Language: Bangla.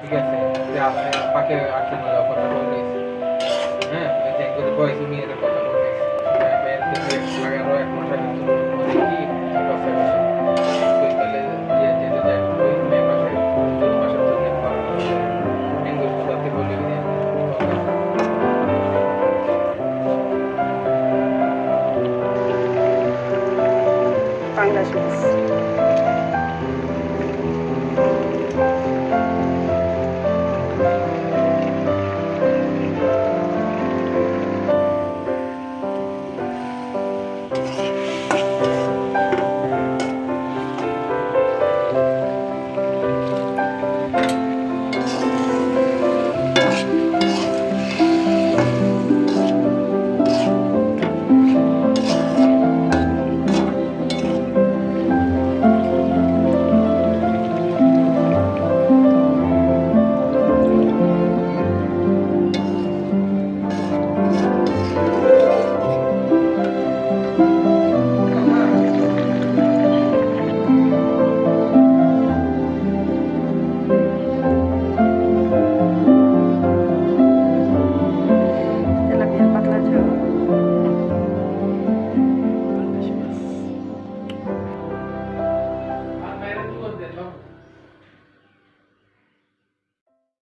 ঠিক আছে, যে আপনি পাখি আটকানো যাওয়ার কথা বলতেছি হ্যাঁ একবার বয়স নিয়ে কথা বলতেছি। লাগারও এক মাস আগে কি Bangladesh.